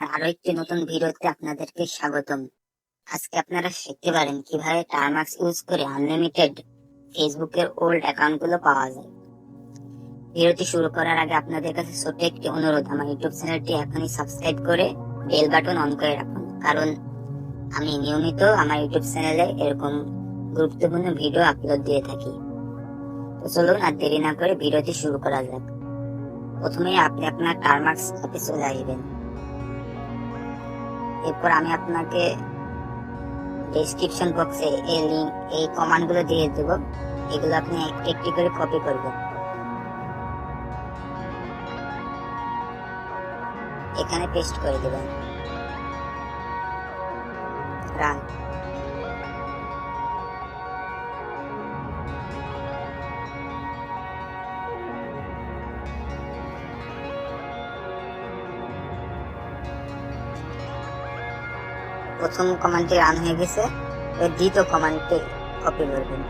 আরও একটি নতুন ভিডিওতে আপনাদেরকে স্বাগতম। আজকে আপনারা শিখতে পারেন কীভাবে টার্মাক্স ইউজ করে আনলিমিটেড ফেসবুকের ওল্ড অ্যাকাউন্টগুলো পাওয়া যায়। ভিডিওটি শুরু করার আগে আপনাদের কাছে ছোট্ট একটি অনুরোধ, আমার ইউটিউব চ্যানেলটি এখনই সাবস্ক্রাইব করে বেল বাটন অন করে রাখুন। কারণ আমি নিয়মিত আমার ইউটিউব চ্যানেলে এরকম গুরুত্বপূর্ণ ভিডিও আপলোড দিয়ে থাকি। তো চলুন আর দেরি না করে ভিডিওটি শুরু করা যাক। প্রথমে আপনি আপনার টার্মাক্স অ্যাপে চলে আসবেন। এরপর আমি আপনাকে ডেসক্রিপশন বক্সে এই লিঙ্ক এই কমান্ডগুলো দিয়ে দেব। এগুলো আপনি একটি করে কপি করবেন। এখানে পেস্ট করে দেবেন। রান প্রথম কমান্ডটি রান হয়ে গেছে। এবার দ্বিতীয় কমান্ডটি কপি করবেন।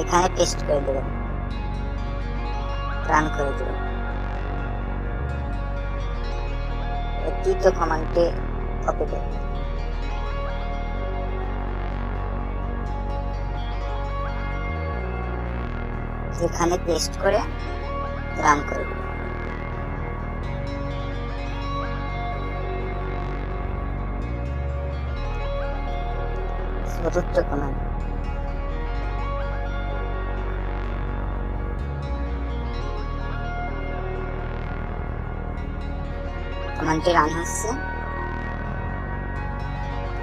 এখানে পেস্ট করে দেবেন রান করে দেবেন তৃতীয় কমান্ডটি কপি করবেন। এখানে পেস্ট করে রান করে দেবেন চতুর্থ কমান্ড। কমান্ডটি রান হচ্ছে।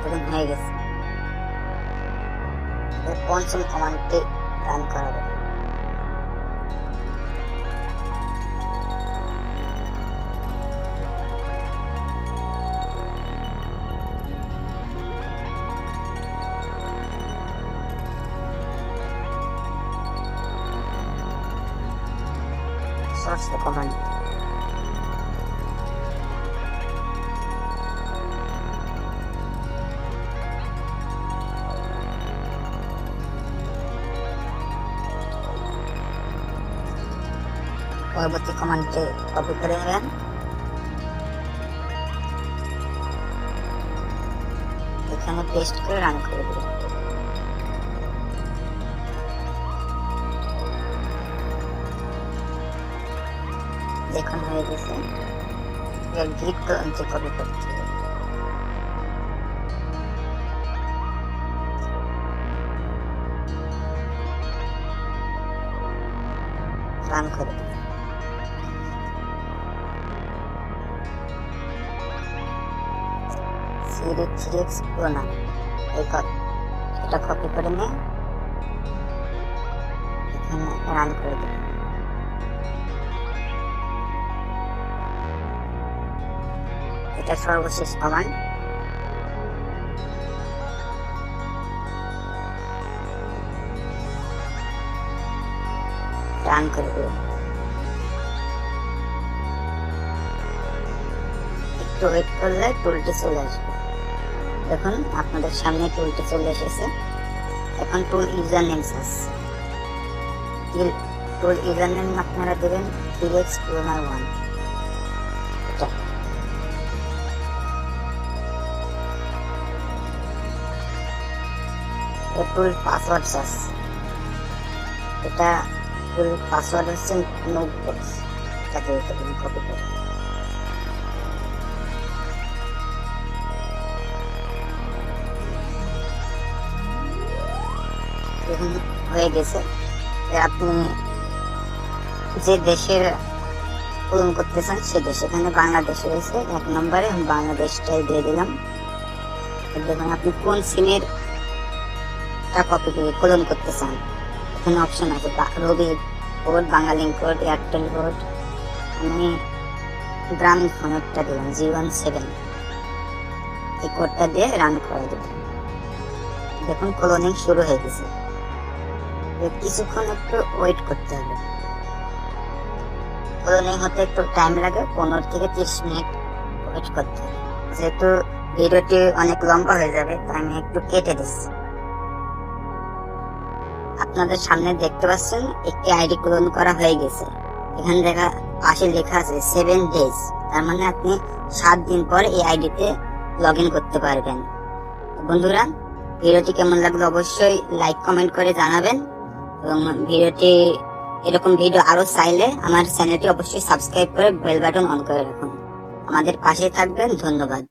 দেখুন হয়ে গেছে। পঞ্চম কমান্ডটি রান করাবো ষষ্ঠ কমান্ড পরবর্তী কমান্ডটি কপি করে নেবেন এখানে পেস্ট করে রান করে দেবেন দেখুন হয়ে গেছে। এর যে কপি করতে রান করে। পুরোনো এই এটা কপি করে নিয়ে এখানে রান করে দেবেন এটা সর্বশেষ কমান্ড রান করে দেবেন একটু ওয়েট করলে টুলটি চলে আসবে। দেখুন, আপনাদের সামনে টুলটি চলে এসেছে। এখন টুল ইউজার নেম আসছে টুল ইউজার নেম আপনারা দেবেন থ্রি এক্স প্রোনার ওয়ান টুল পাসওয়ার্ড চার্জ এটা টুল পাসওয়ার্ড হচ্ছে এটাকে তুমি কপি হয়ে গেছে। আপনি যে দেশের পূরণ করতে চান, সে দেশ। এখানে বাংলাদেশ রয়েছে, এক নম্বরে। বাংলাদেশটাই দিয়ে দিলাম। দেখুন, আপনি কোন সিমের টা কপি করে পূরণ করতে চান এখানে অপশন আছে রবি কোড বাঙালি কোড এয়ারটেল কোড আমি গ্রামীণ ফোনেরটা দিলাম জি ওয়ান সেভেন। এই কোডটা দিয়ে রান করে দেবেন দেখুন ক্লোনিং শুরু হয়ে গেছে। কিছুক্ষণ একটু ওয়েট করতে হবে। ক্লোনিং হতে একটু টাইম লাগে, পনেরো থেকে ত্রিশ মিনিট ওয়েট করতে হবে। যেহেতু ভিডিওটি অনেক লম্বা হয়ে যাবে, তাই আমি একটু কেটে দিচ্ছি। আপনাদের সামনে দেখতে পাচ্ছেন, একটি আইডি পূরণ করা হয়ে গেছে। এখানে দেখা, পাশে লেখা আছে সেভেন ডেজ তার মানে আপনি সাত দিন পর এই আইডিতে লগ ইন করতে পারবেন। বন্ধুরা, ভিডিওটি কেমন লাগল অবশ্যই লাইক কমেন্ট করে জানাবেন। এবং ভিডিওটি, এরকম ভিডিও আরও চাইলে আমার চ্যানেলটি অবশ্যই সাবস্ক্রাইব করে বেল বাটন অন করে রাখুন। আমাদের পাশে থাকবেন, ধন্যবাদ।